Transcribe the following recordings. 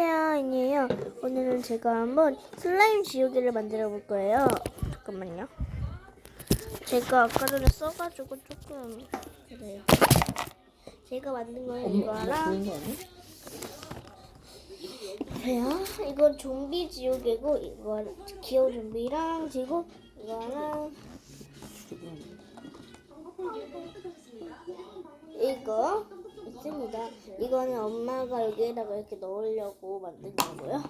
안녕하세요, 이에요. 오늘은 제가 한번 슬라임 지우개를 만들어 볼 거예요. 잠깐만요. 제가 아까 전에 써가지고 조금 그래요. 제가 만든 거는 이거랑? 그래요. 이건 좀비 지우개고 이거 귀여운 좀비랑 그리고 이거랑 이거 있습니다. 이거는 엄마가 여기에다가 이렇게 넣으려고 만든 거고요.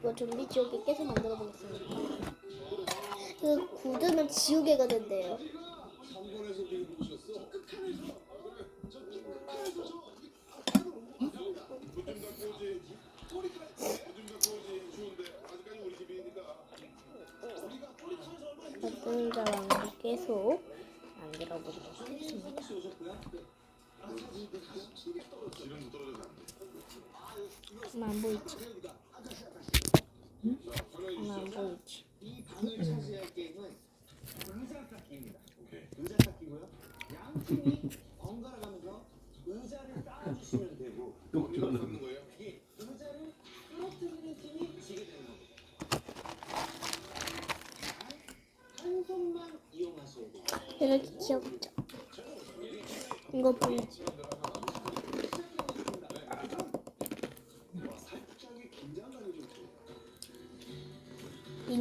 이거 좀비 지우개 깨서 만들어 보겠습니다. 이거 굳으면 지우개가 된대요. 가끔자랑 계속 만들어 보도록 하겠습니다. 엄마 안 보이지? 엄마 안 보이지? 또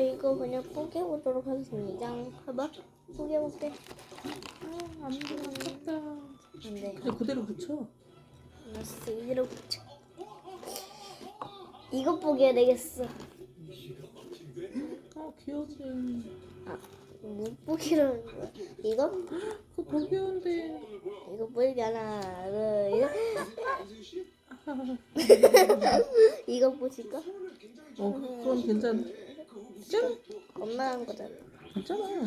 저 이거 그냥 뽀개보도록 하겠습니다. 봐봐. 뽀개볼게. 음, 안 돼. 안 돼. 그냥 그대로 붙여. 알았어. 이대로 붙여. 이거 뽀개야 되겠어. 아 귀여지. 아, 못 뽀개라는 거야. 이거? 그거 더 귀여운데. 이거 뽀개 하나, 둘, 이거. 이거 보실까? 어 그건 괜찮아. 짠. 엄마 한 거잖아. 괜찮아.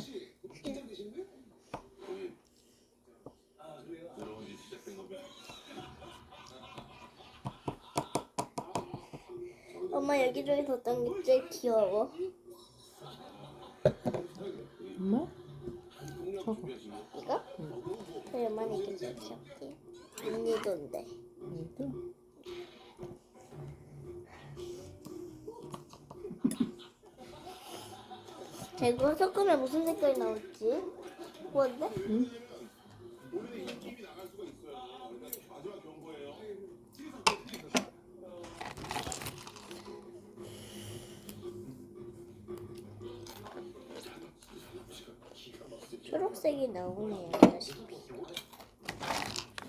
엄마 여기 중에서 어떤 게 제일 귀여워? 엄마? 저거. 이거? 그래, 엄마는 이게 제일 귀엽지. 언니도인데. 얘도. 자, 이거 섞으면 무슨 색깔이 나올지? 뭔데? 응? 초록색이 나오네요, 아시다시피.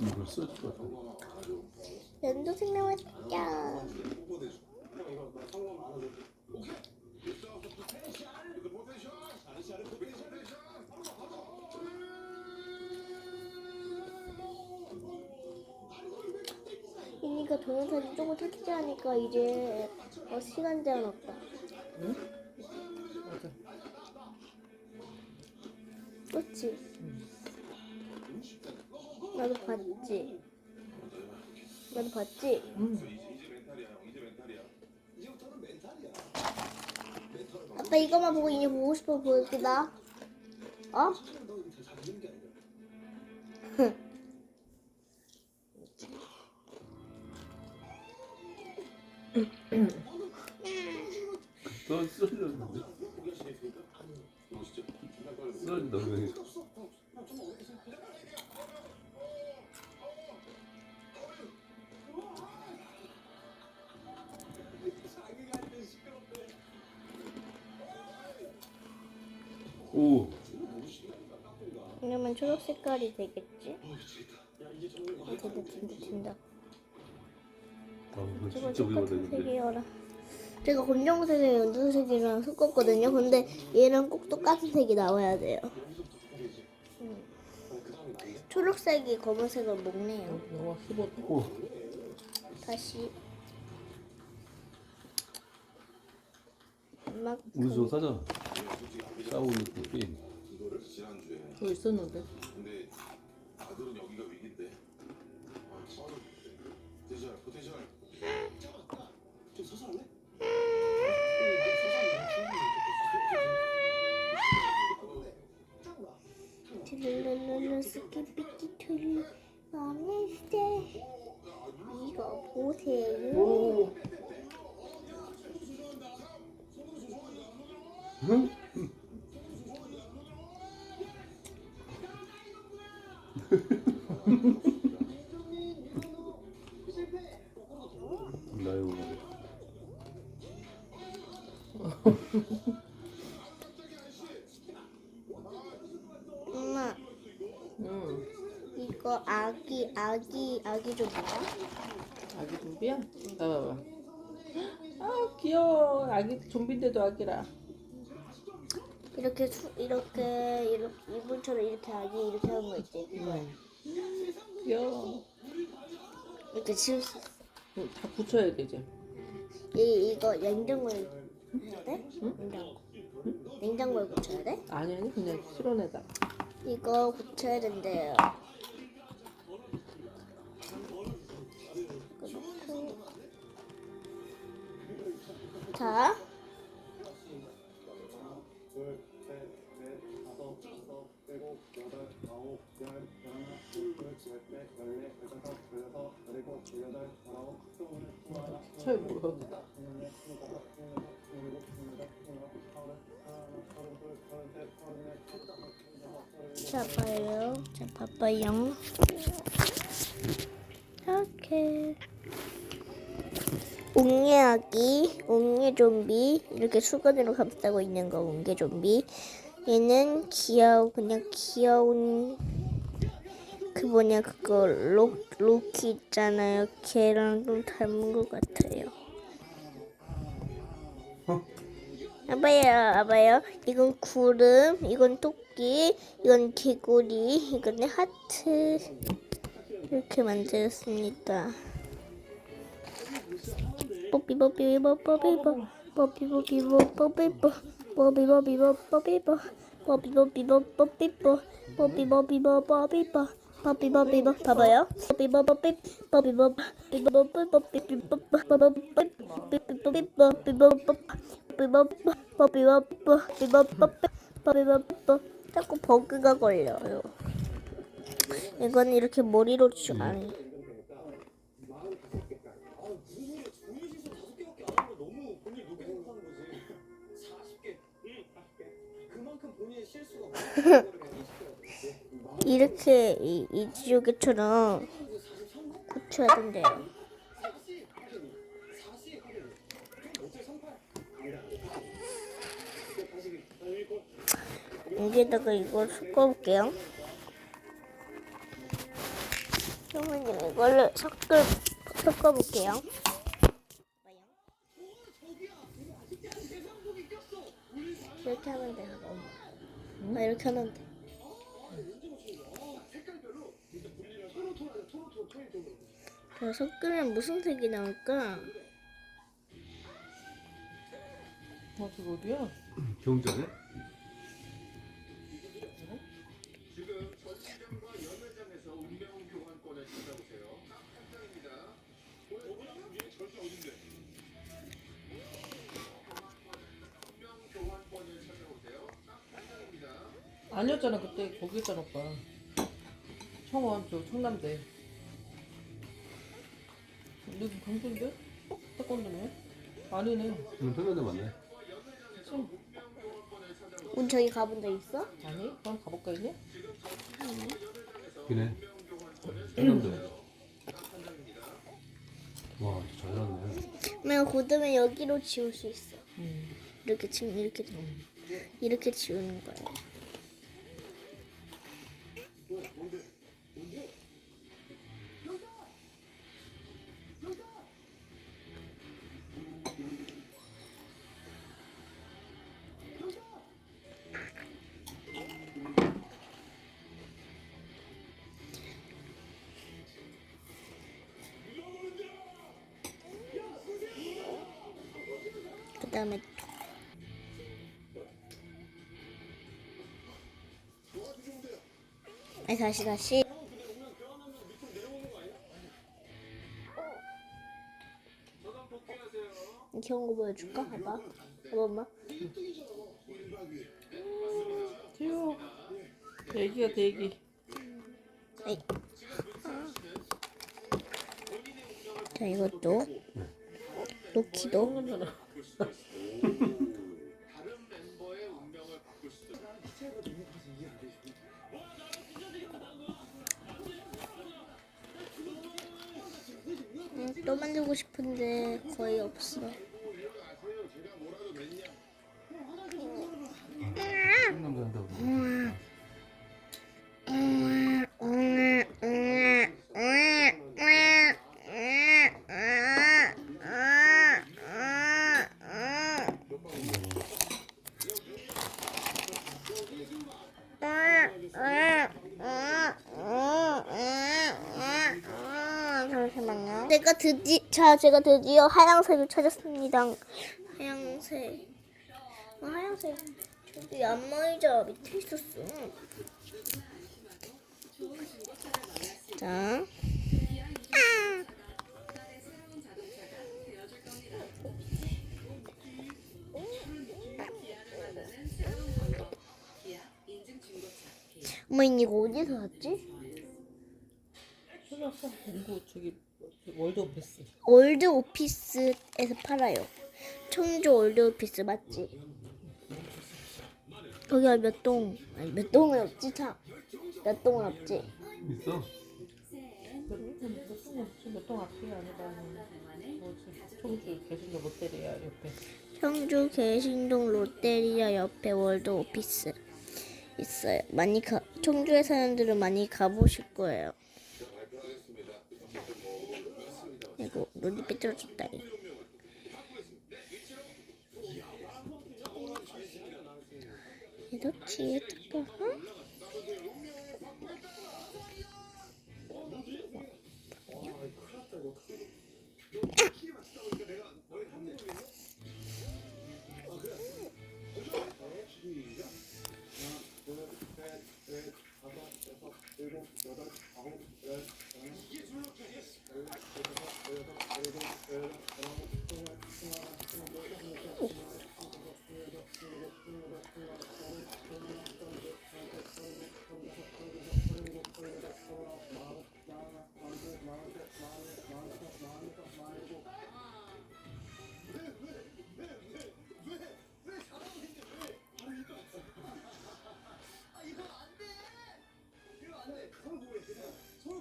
이걸 쓸 거야. 연두색 나왔다. 이니까 동영상이 조금 삭제하니까 이제 어, 시간 제한 없다. 응? 맞아. 그렇지? 나도 봤지. 나도 봤지. 응. 아빠 이거만 보고 이제 보고 싶어 보이구나. 어? 너 쏠렸는데? 쏠린다 그냥. 오, 그러면 초록 색깔이 되겠지? 아, 된다, 된다, 된다. 아, 저거 진짜 똑같은 색이어라. 제가 검정색이랑 연두색이랑 섞었거든요. 근데 얘랑 꼭 똑같은 색이 나와야 돼요. 음. 초록색이 검은색을 먹네요. 다시. 막 우리 좀 사자. 싸우고 있는 게임. 더 있었는데. 아들은 여기 나요. 엄마 응. 이거 아기 아기 아기 좀 뭐야? 아기 좀비야? 봐봐봐. 아 귀여워. 아기 좀비인데도 아기라. 이렇게 수, 이렇게 이렇게 이불처럼 이렇게 아기 이렇게 하는 거 있지? 응. 귀여워. 이렇게 수 있어. 응, 다 붙여야 되지. 이 이거 냉장고에 해야 돼? 냉장고. 냉장고에 붙여야 돼? 아니 아니 그냥 실온에다. 이거 붙여야 된대요. 이 자, 저기 뭐야? 자 봐요. 자 봐봐요. 이렇게 웅예 아기, 웅예 좀비 이렇게 수건으로 감싸고 있는 거 웅예 좀비. 얘는 귀여워 그냥 귀여운 그 뭐냐 그거 로 로키 있잖아요. 걔랑 좀 닮은 것 같아요. 아봐요, 아봐요. 이건 구름, 이건 토끼, 이건 개구리, 이건 하트. 이렇게 만들었습니다. 뽀삐 뽀삐 뽀삐 뽀삐 뽀삐 뽀삐 뽀삐 뽀삐 뽀삐 뽀삐 뽀삐 뽀삐 뽀삐 뽀삐 뽀삐 뽀삐 뽀삐 뽀삐 뽀삐 뽀 뽀삐 뽀삐 뽀. 뽀삐 뽀삐 뽀삐 뽀삐 뽀삐 뽀삐 뽀삐 뽀삐 뽀삐 뽀삐 뽀삐 자꾸 이렇게 머리로 주 아니. 이렇게 이, 이 지우개처럼 고쳐야 된대요. 여기에다가 이걸 섞어볼게요. 그러면 이걸로 섞을 섞어볼게요. 이렇게 하면 돼요. 아, 이렇게 하면 돼. 자, 섞으면 무슨 색이 나올까? 어 그거 어디야? 경전에? 아니었잖아 그때 거기 있잖아 오빠. 청원 저 청남대. 여기 강동인데? 어? 태권도네? 아니네. 응, 편한데 맞네. 그치? 우리 저기 가본 적 있어? 아니? 그럼 가볼까 이제? 그네. 편한데. 와, 진짜 잘 나네. 내가 굳으면 여기로 지울 수 있어. 응. 이렇게 지금 이렇게 이렇게 지우는 거예 그다음에 다시 다시. 귀여운 거 보여줄까? 봐봐. 봐봐 귀여워. 대기야 대기. 에이. 자 이것도. 놓기도. 똥냄새나. 음, 또 만들고 싶은데 거의 없어. 제가 드디 자 제가 드디어 하양색을 찾았습니다. 하양색. 아, 하양색. 저기 안마의자 밑에 있었어. 자. 어머 이거 어디서 샀지? 찾았어. 이거 저기 월드 오피스. 올드 오피스에서 팔아요. 청주 올드 오피스 맞지? 거기가 몇 동? 아니 몇 동은 없지 참. 몇 동은 없지. 있어? 몇동 앞이 아니라 뭐지? 청주 개신도 롯데리아 옆에. 청주 개신동 롯데리아 옆에 월드 오피스 있어요. 많이 가 청주에 사는 분들은 많이 가보실 거예요. 이거 눈이 삐뚤어졌다. 이렇지 어?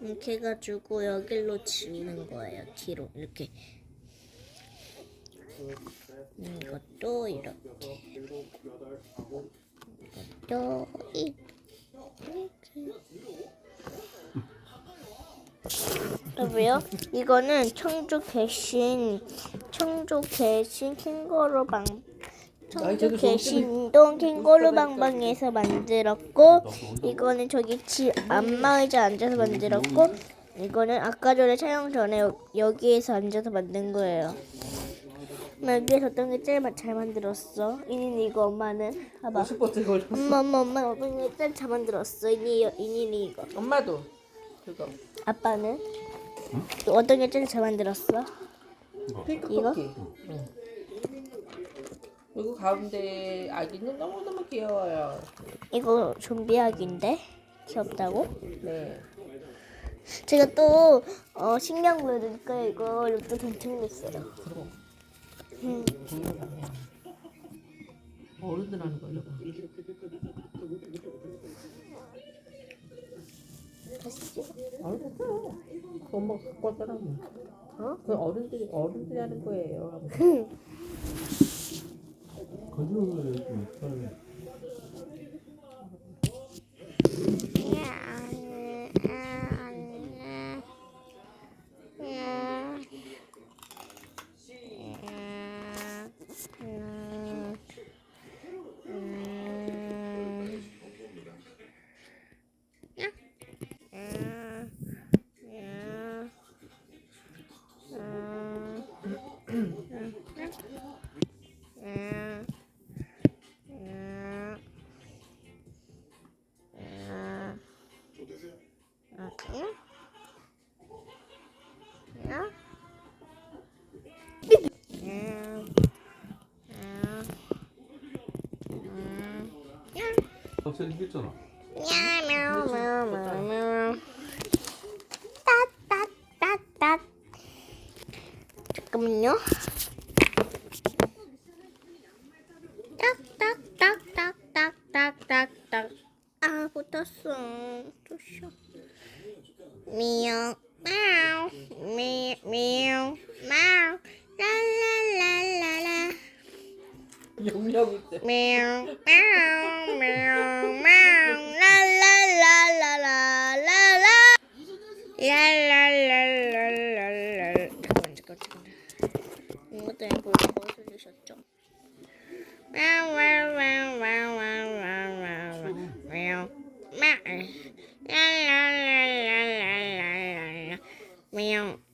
이렇게 해가지고 여기로 지우는 거예요. 뒤로 이렇게. 음, 이것도 이렇게. 이것도 이- 이렇게. 여보요? 이거는 청주 개신 청주 개신 캥거루 방 청주 개신동 캥거루 방방에서 만들었고 이거는 저기 집 안마의자 앉아서 만들었고 이거는 아까 전에 촬영 전에 여, 여기에서 앉아서 만든 거예요. 여기에서 어떤 게 제일 마- 잘 만들었어? 이니 이거 엄마는 봐봐. 50번째 걸렸어. 엄마 엄마 엄마 어떤 게 제일 잘 만들었어? 이니 이니 이거. 엄마도 그거 아빠는 또 어떤 게 제일 잘 만들었어? 핑크 이거? 쿠키. 응. 그리고 가운데 아기는 너무 너무 귀여워요. 이거 좀비약인데 귀엽다고? 네. 제가 또 어, 신경 보여드릴까요? 이거 또 당첨됐어요. 그리고 음. 어른들 하는 거 이거. 어른들 그거 엄마가 갖고 왔잖아. 어? 그 어른들이 어른들이 하는 거예요. 거짓말을 좀 있어. 같아요. 박사 이겼잖아. 야мяу 따따따따 잠깐만요. meow, meow, meow, la la la la la. Meow, meow, meow.